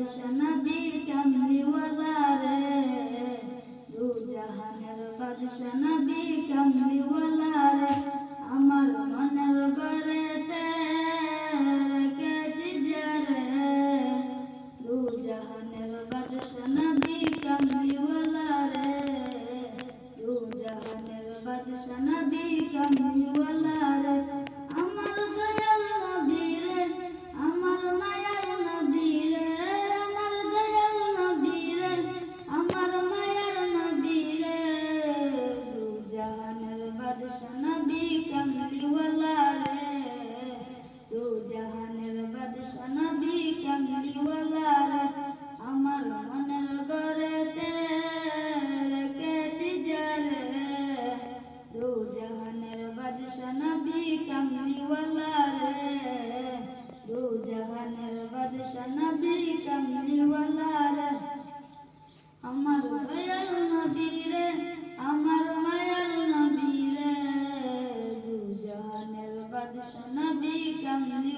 বাদশা নবী কামলিওয়ালা রে দু জাহানের বাদশা নবী কামলিওয়ালা রে আমার মনের গড়েতে Sana, may.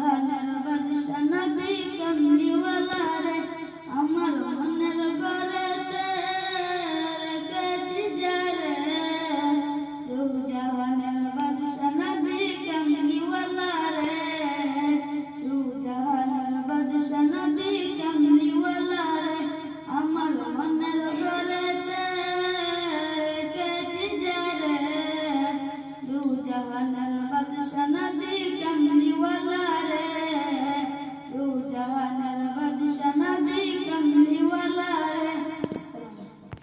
جهنم بنش نبي كملي ولا